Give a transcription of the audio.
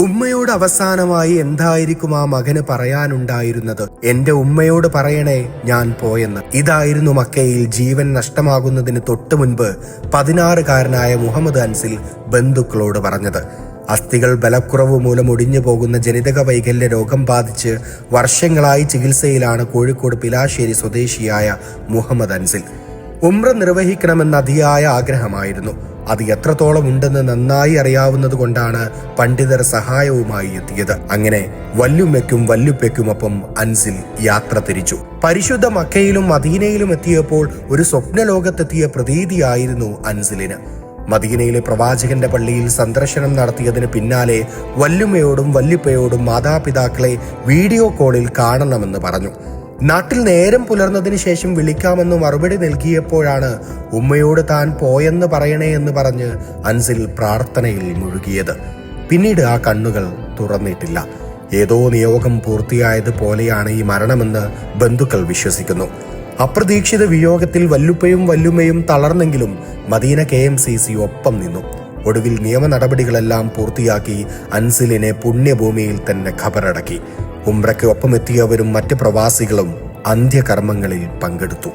ഉമ്മയോട് അവസാനമായി എന്തായിരിക്കും ആ മകന് പറയാനുണ്ടായിരുന്നത്? എന്റെ ഉമ്മയോട് പറയണേ ഞാൻ പോയെന്ന്. ഇതായിരുന്നു മക്കയിൽ ജീവൻ നഷ്ടമാകുന്നതിന് തൊട്ടു മുൻപ് പതിനാറുകാരനായ മുഹമ്മദ് അൻസിൽ ബന്ധുക്കളോട് പറഞ്ഞത്. അസ്ഥികൾ ബലക്കുറവ് മൂലം ഒടിഞ്ഞു പോകുന്ന ജനിതക വൈകല്യ രോഗം ബാധിച്ച് വർഷങ്ങളായി ചികിത്സയിലാണ് കോഴിക്കോട് പിലാശ്ശേരി സ്വദേശിയായ മുഹമ്മദ് അൻസിൽ. ഉമ്ര നിർവഹിക്കണമെന്ന അതിയായ ആഗ്രഹമായിരുന്നു. അത് എത്രത്തോളം ഉണ്ടെന്ന് നന്നായി അറിയാവുന്നത് കൊണ്ടാണ് പണ്ഡിതർ സഹായവുമായി എത്തിയത്. അങ്ങനെ വല്ലുമ്മയ്ക്കും വല്ലുപ്പയ്ക്കുമൊപ്പം അൻസിൽ യാത്ര തിരിച്ചു. പരിശുദ്ധ മക്കയിലും മദീനയിലും എത്തിയപ്പോൾ ഒരു സ്വപ്നലോകത്തെത്തിയ പ്രതീതിയായിരുന്നു അൻസിലിന്. മദീനയിലെ പ്രവാചകന്റെ പള്ളിയിൽ സന്ദർശനം നടത്തിയതിന് പിന്നാലെ വല്ലുമ്മയോടും വല്ലുപ്പയോടും മാതാപിതാക്കളെ വീഡിയോ കോളിൽ കാണണമെന്ന് പറഞ്ഞു. നാട്ടിൽ നേരം പുലർന്നതിന് ശേഷം വിളിക്കാമെന്ന് മറുപടി നൽകിയപ്പോഴാണ് ഉമ്മയോട് താൻ പോയെന്ന് പറയണേ എന്ന് പറഞ്ഞ് അൻസിൽ പ്രാർത്ഥനയിൽ മുഴുകിയത്. പിന്നീട് ആ കണ്ണുകൾ തുറന്നിട്ടില്ല. ഏതോ നിയോഗം പൂർത്തിയായതുപോലെയാണ് ഈ മരണമെന്ന് ബന്ധുക്കൾ വിശ്വസിക്കുന്നു. അപ്രതീക്ഷിത വിയോഗത്തിൽ വല്ലുപ്പയും വല്ലുമ്മയും തളർന്നെങ്കിലും Medina K M C C ഒപ്പം നിന്നു. ഒടുവിൽ നിയമ നടപടികളെല്ലാം പൂർത്തിയാക്കി അൻസിലിനെ പുണ്യഭൂമിയിൽ തന്നെ ഖബറടക്കി. ഉംറയ്ക്ക് ഒപ്പമെത്തിയവരും മറ്റ് പ്രവാസികളും അന്ത്യകർമ്മങ്ങളിൽ പങ്കെടുത്തു.